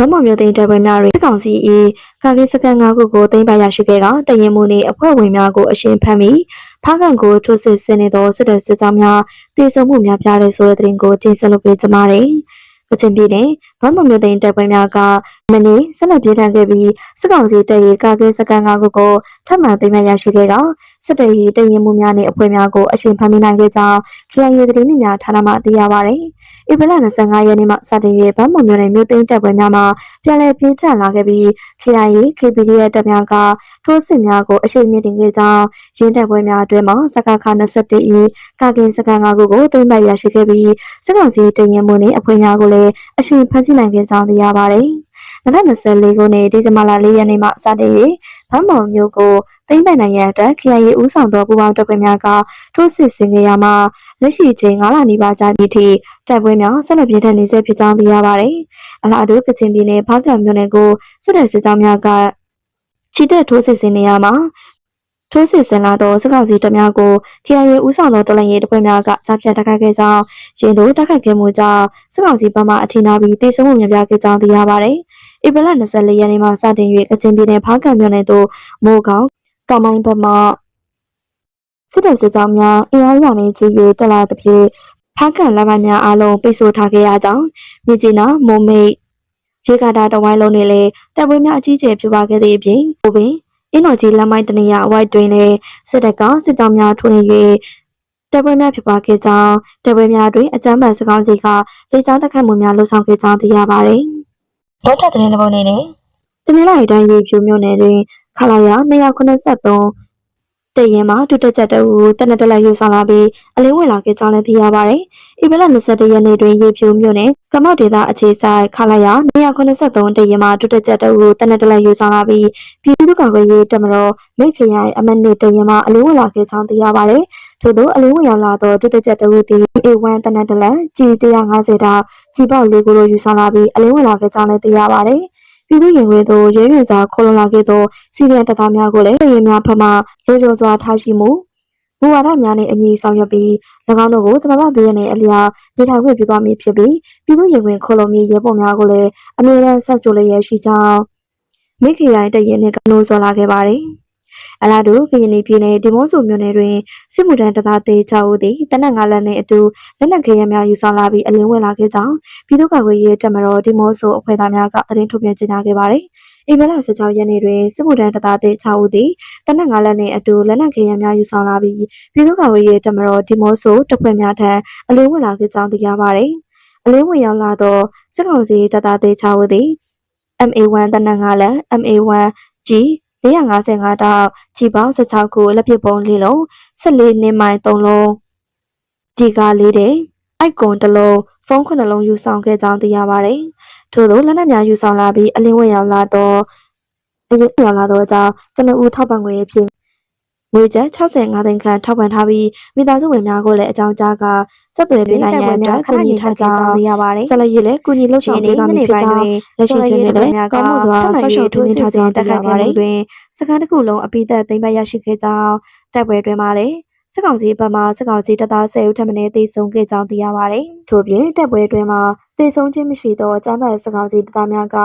ဗမော်မျိုးသိန်းတပ်ပွဲများတွင်စစ်ကောင်စီ၏ကာကီစကန်၅ခုကိုသိမ်းပိုက်ရရှိခဲ့ကတရင်မှုနှင့်အဖွဲ့ဝင်များကိုအရှင်ဖမ်းမိဖားကန်ကိုထိုးစစ်ဆင်နေသောစစ်တပ်စစ်ကြောင်းများတည်ဆုံမှုများပြားတဲ့ဆိုတဲ့သတင်းကိုတင်ဆက်လုပ်ပေးကြပါမယ်။ကချင်ပြည်နယ်ဗမော်မျိုးသိန်းတပ်ပွဲများကမနေ့ဆက်လက်ပြေးထန်ခဲ့ပြီးစစ်ကောင်စီတပ်၏ကာကီစကန်၅ခုကိုထပ်မံသိမ်းပိုက်ရရှိခဲ့က စစ်တပ်၏တရင်မှုများနှင့်အဖွဲ့များကိုအရှင်ဖမ်းမိနိုင်ခဲ့ကြောင်း KIA သတင်းများဌာနမှသိရပါသည်။ဧပြီလ25ရက်နေ့မှစတင်၍ဗန်းမော်မြို့နယ်မြို့သိမ်းတပ်ပွဲများမှာပြန်လည်ပြင်းထန်လာခဲ့ပြီး KIA KPDF တပ်များကထိုးစစ်များကိုအရှိန်မြင့်တင်ခဲ့ကြောင်းရင်းတပ်ပွဲများအတွင်းမှာစကခ21၏ကာကင်စကန်၅ခုကိုသိမ်းပိုက်ရရှိခဲ့ပြီးစစ်ကောင်စီတရင်မှုနှင့်အဖွဲ့များကိုလည်းအရှိန်ဖမ်းဆီးနိုင်ခဲ့ကြောင်းသိရပါသည်။ 2024ခုနှစ်ဒီဇင်ဘာလ4ရက်နေ့မှစတင်၍ဗန်းမော်မြို့ကိုသိမ်းပိုက်နိုင်ရန်အတွက် KIA ဦးဆောင်သောပူးပေါင်းတပ်ဖွဲ့များကထိုးစစ်ဆင်ခဲ့ရမှာလက်ရှိချိန်9လနီးပါးကြာသည့်အထိတိုက်ပွဲများဆက်လက်ပြင်းထန်နေဆဲဖြစ်ကြောင်းသိရပါတယ်။အလားတူကချင်ပြည်နယ်ဖားကံမြို့နယ်ကိုစစ်တပ်စစ်ကြောင်းများကချီတက်ထိုးစစ်ဆင်နေရမှာ ထိုးစစ်ဆင်လာသောစစ်ကောင်စီတပ်များကို KIA ဦးဆောင်သောတော်လှန်ရေးတပ်ဖွဲ့များကကြားဖြတ်တိုက်ခိုက်ခဲ့ကြောင်းရင်တို့တိုက်ခိုက်ခဲ့မှုကြောင့်စစ်ကောင်စီဘက်မှအထင်သာပြီးတိုက်ဆုံမှုများပြားခဲ့ကြောင်းသိရပါတယ်။ဧပြီလ24ရက်နေ့မှစတင်၍ကချင်ပြည်နယ်ဖားကံမြို့နယ်သို့မိုးကောင်ကမိုင်းဘက်မှစစ်တပ်စစ်ကြောင်းများအင်အားရောင်နေကြီး၍တက်လာသဖြင့်ဖားကံလမ်းမများအားလုံးပိတ်ဆို့ထားခဲ့ရကြောင်းမြစ်ကြီးနားမိုးမိတ်ရေကာတာတဝိုင်းလုံးတွင်လည်းတပ်ပွဲများအကြီးအကျယ်ဖြစ်ပွားခဲ့သည့်အပြင်ဟိုပင် အင်းတော်ကြီးလမ်းမိုင်းတနေရအဝိုက်တွင်လည်းစစ်တပ်ကစစ်ကြောင်းများထွန်းနေ၍တပ်ပွဲများဖြစ်ပွားခဲ့ကြောင်းတပ်ပွဲများတွင်အကြမ်းဖက်စကောင်းစီကလေကြောင်းတိုက်ခိုက်မှုများလှုပ်ဆောင်ခဲ့ကြောင်းသိရပါသည်။နောက်ထပ်သတင်းတစ်ပုဒ်အနေနဲ့တမင်လာတိုင်းရေဖြူမြို့နယ်တွင်ခလာရ283 တရင်မှာဒုတက်ချက်တအူတနက်တလက်ယူဆောင်လာပြီးအလင်းဝင်လာခဲ့ကြောင်းလည်းသိရပါတယ်။ဧပြီလ22ရက်နေ့တွင်ရေဖြူမြို့နယ်ကမောက်ဒေသအခြေဆိုင်ခလာရ283တရင်မှာဒုတက်ချက်တအူတနက်တလက်ယူဆောင်လာပြီးပြည်သူ့ကာကွယ်ရေးတပ်မတော်မိတ်ခရိုင်အမတ်နေတရင်မှာအလင်းဝင်လာခဲ့ကြောင်းသိရပါတယ်။ထို့သောအလင်းဝင်ရောက်လာသောဒုတက်ချက်တအူသည် A1 တနက်တလက် G150 တောက်ကြီးပေါက်လေးကိုလိုယူဆောင်လာပြီးအလင်းဝင်လာခဲ့ကြောင်းလည်းသိရပါတယ်။ ပြည်သူ့ရင်ခွင်သို့ရဲရင်စာခေါ်လွန်လာခဲ့သောစီရီယံတပ်သားများကိုလည်းရဲများဖက်မှလိုချိုစွာထားရှိမှုမူဝါဒများနှင့်အညီဆောင်ရွက်ပြီး၎င်းတို့ကိုသမဘာဘေးရန်နှင့်အလျောက်နေထိုင်ခွင့်ပြုသွားမည်ဖြစ်ပြီးပြည်သူ့ရင်ခွင်ခေါ်လွန်မည်ရဲပုံများကိုလည်းအမြဲတမ်းဆက်ကြိုလျက်ရှိကြောင်းမိခေရိုင်းတရင်နှင့်ကနိုးစော်လာခဲ့ပါသည် အလားတူကရင်ပြည်နယ်ဒီမုံဆူမြို့နယ်တွင်စစ်မှုထမ်းတပ်သားတေချာဦးသည်တနက်ငါးလက်နှင့်အတူလက်နက်ခဲယမ်းများယူဆောင်လာပြီးအလင်းဝင်လာခဲ့ကြောင်းပြည်သူ့ကာကွယ်ရေးတပ်မတော်ဒီမော့ဆိုအဖွဲ့သားများကသတင်းထုတ်ပြန်ကြေညာခဲ့ပါတယ်။ဧပြီလ16ရက်နေ့တွင်စစ်မှုထမ်းတပ်သားတေချာဦးသည်တနက်ငါးလက်နှင့်အတူလက်နက်ခဲယမ်းများယူဆောင်လာပြီးပြည်သူ့ကာကွယ်ရေးတပ်မတော်ဒီမော့ဆိုတပ်ဖွဲ့များထံအလင်းဝင်လာခဲ့ကြောင်းသိရပါတယ်။အလင်းဝင်ရောက်လာသောစစ်ကောင်စီတပ်သားတေချာဦးသည် MA1 တနက်ငါးလက် MA1 G 455တောက်ကြည်ပေါင်း16ခုလက်ပစ်ပုံးလေးလုံး14နှစ်မိုင်3လုံးဒီကားလေးတဲ့အိုက်ကွန်တစ်လုံးဖုန်း9လုံးယူဆောင်ခဲ့ကြောင်းသိရပါတယ်။ထို့သောလက်နက်များယူဆောင်လာပြီးအလင်းဝင်ရောက်လာသောအရင်ရောက်လာသောအကြောင်းကနဦးထောက်ပံ့ငွေအဖြစ် ငွေကျပ်65သိန်းခန့်ထောက်ပံ့ထားပြီးမိသားစုဝင်များကိုလည်းအကြောင်းကြားကဆက်သွယ်ပေးနိုင်ရန်အတွက်ကူညီထားကြောင်းသိရပါတယ်။ဆက်လက်ရည်လည်းကူညီလှုပ်ဆောင်ပေးသွားမည်ဖြစ်ကြောင်းလက်ရှိချိန်တွင်လည်းကောင်းမှုစွာဆောက်ရှုပ်ထိုးနှင်းထားကြောင်းတက်ခတ်ခဲ့မှုတွင်စကန်တစ်ခုလုံးအပိသက်သိမ်းပိုက်ရရှိခဲ့ကြောင်းတိုက်ပွဲတွင်မှာလည်းစစ်ကောင်စီဘက်မှစစ်ကောင်စီတပ်သား10ဦးထပ်မံတေဆုံးခဲ့ကြောင်းသိရပါတယ်။ထို့ပြင်တိုက်ပွဲတွင်မှာ တေဆုံးခြင်းမရှိသောကျမ်းမာစစ်ကောင်စီတပ်သားများက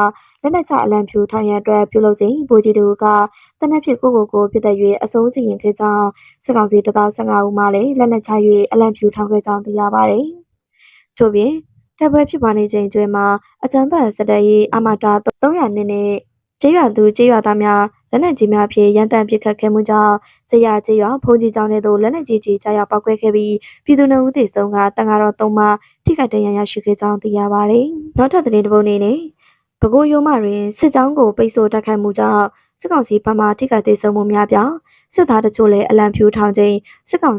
လက်နက်ချအလံဖြူထောင်ရန်အတွက်ပြုလုပ်စဉ်ဗိုလ်ကြီးတို့ကတနက်ဖြစ်ကိုကိုကိုပြစ်သက်၍အစိုးစီရင်ခဲ့ကြောင်းစစ်ကောင်စီတပ်သား15ဦးမှလည်းလက်နက်ချ၍အလံဖြူထောင်ခဲ့ကြောင်းသိရပါတယ်။ထို့ပြင်တိုက်ပွဲဖြစ်ပွားနေချိန်တွင်မှာအကြံဖတ်စတဲ့ရေးအမတာ300နည်းနဲ့ကျေးရွာသူကျေးရွာသားများ လက်နက်ကြီးများဖြင့်ရန်တမ်းပစ်ခတ်ခဲ့မှုကြောင့်ဇေယျကျေးရွာဖုန်ကြီးကျောင်းထဲသို့လက်နက်ကြီးကြီးကြားရောက်ပောက်ကွဲခဲ့ပြီးပြည်သူနှုတ်ဦးသေဆုံးကတန်ဃာတော်သုံးပါးထိခိုက်ဒဏ်ရာရရှိခဲ့ကြောင်းသိရပါတယ်။နောက်ထပ်သတင်းတစ်ပုဒ်အနေနဲ့ပဲခူးရိုးမတွင်စစ်ကြောင်းကိုပိတ်ဆို့တိုက်ခိုက်မှုကြောင့်စစ်ကောင်စီဘက်မှထိခိုက်ဒေဆုံးမှုများပြစစ်သားတချို့လည်းအလံဖြူထောင်ခြင်းစစ်ကောင်